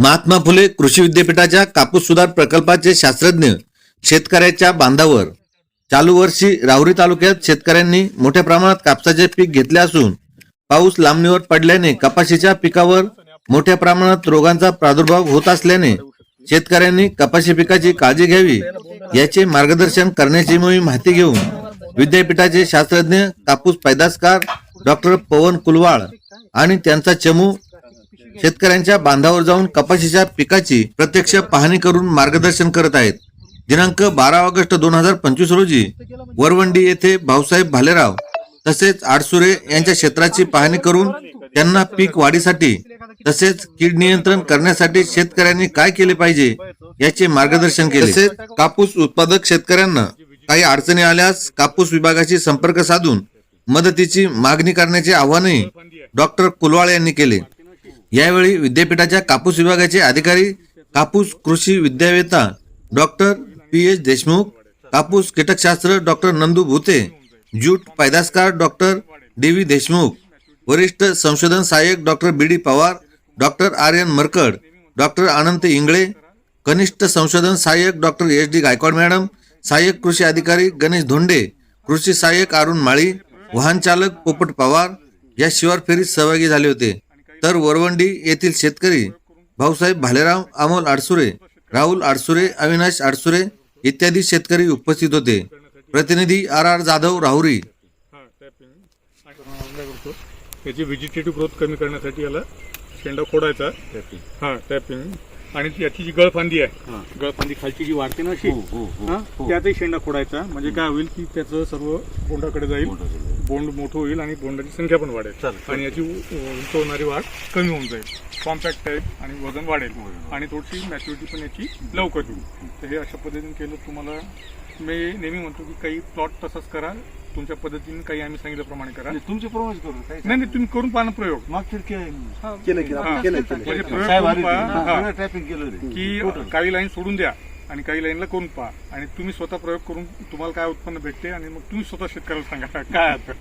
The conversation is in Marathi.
महात्मा फुले कृषी विद्यापीठाच्या कापूस सुधार प्रकल्पाचे शास्त्रज्ञ शेतकऱ्याच्या बांधावर. चालू वर्षी राहुरी तालुक्यात शेतकऱ्यांनी मोठ्या प्रमाणात कापसाचे पीक घेतले असून पाऊस लांबणीवर पडल्याने कपाशीच्या पिकावर मोठ्या प्रमाणात रोगांचा प्रादुर्भाव होत असल्याने शेतकऱ्यांनी कपाशी पिकाची काळजी घ्यावी याचे मार्गदर्शन करण्याची मोहीम हाती घेऊन विद्यापीठाचे शास्त्रज्ञ कापूस पैदासकार डॉक्टर पवन कुलवाळ आणि त्यांचा चमू शेतकऱ्यांच्या बांधावर जाऊन कपाशीच्या पिकाची प्रत्यक्ष पाहणी करून मार्गदर्शन करत आहेत. दिनांक बारा ऑगस्ट दोन हजार पंचवीस रोजी वरवंडी येथे भाऊसाहेब भालेराव तसेच आडसुरे यांच्या क्षेत्राची पाहणी करून त्यांना पीक वाढीसाठी तसेच कीड नियंत्रण करण्यासाठी शेतकऱ्यांनी काय केले पाहिजे याचे मार्गदर्शन केले. तसेच कापूस उत्पादक शेतकऱ्यांना काही अडचणी आल्यास कापूस विभागाशी संपर्क साधून मदतीची मागणी करण्याचे आवाहनही डॉक्टर कुलवाळ यांनी केले. यावेळी विद्यापीठाच्या कापूस विभागाचे अधिकारी कापूस कृषी विद्यावेता डॉक्टर पी एच देशमुख कापूस कीटकशास्त्र डॉक्टर नंदू भुते ज्यूट पैदासकार डॉक्टर डी व्ही देशमुख वरिष्ठ संशोधन सहाय्यक doctor B D Pawar doctor Aryan Markad doctor Anant Ingle कनिष्ठ संशोधन सहाय्यक doctor H D Gaikwad madam सहाय्यक कृषी अधिकारी गणेश धोंडे कृषी सहाय्यक अरुण माळी वाहन चालक पोपट पवार या शिवार फेरीत सहभागी झाले होते. तर वरवंडी येथील शेतकरी भाऊसाहेब भालेराव अमोल आडसुरे राहुल आडसुरे अविनाश आडसुरे इत्यादी शेतकरी उपस्थित होते. प्रतिनिधी आर आर जाधव राहुरी. हा टॅपिंग आणि काय करतो याची व्हेजिटेटिव्ह ग्रोथ कमी करण्यासाठी याला शेंडा फोडायचा हा टॅपिंग आणि ती- याची जी गळफांदी आहे. गळफांदी खालची जी वाढते ना अशी हा, त्यातही शेंडा फोडायचा म्हणजे काय होईल की त्याचं सर्व बोंडाकडे जाईल. बोंड मोठं होईल आणि बोंडाची संख्या पण वाढेल. आणि याची उंच होणारी वाढ कमी होऊन जाईल. कॉम्पॅक्ट टाईप आणि वजन वाढेल. आणि थोडीशी मॅच्युरिटी पण याची लवकर होईल. तर हे अशा पद्धतीने केलं तुम्हाला मी नेहमी म्हणतो की काही प्लॉट तसाच करा. तुमच्या पद्धतीने काही आम्ही सांगितल्याप्रमाणे करा. तुमचे प्रवास करू नाही नाही तुम्ही करून पहा ना प्रयोग. म्हणजे की काही लाईन सोडून द्या आणि काही लाईनला करून पहा. आणि तुम्ही स्वतः प्रयोग करून तुम्हाला काय उत्पन्न भेटते आणि मग तुम्ही स्वतः शेतकऱ्याला सांगा. काय आता?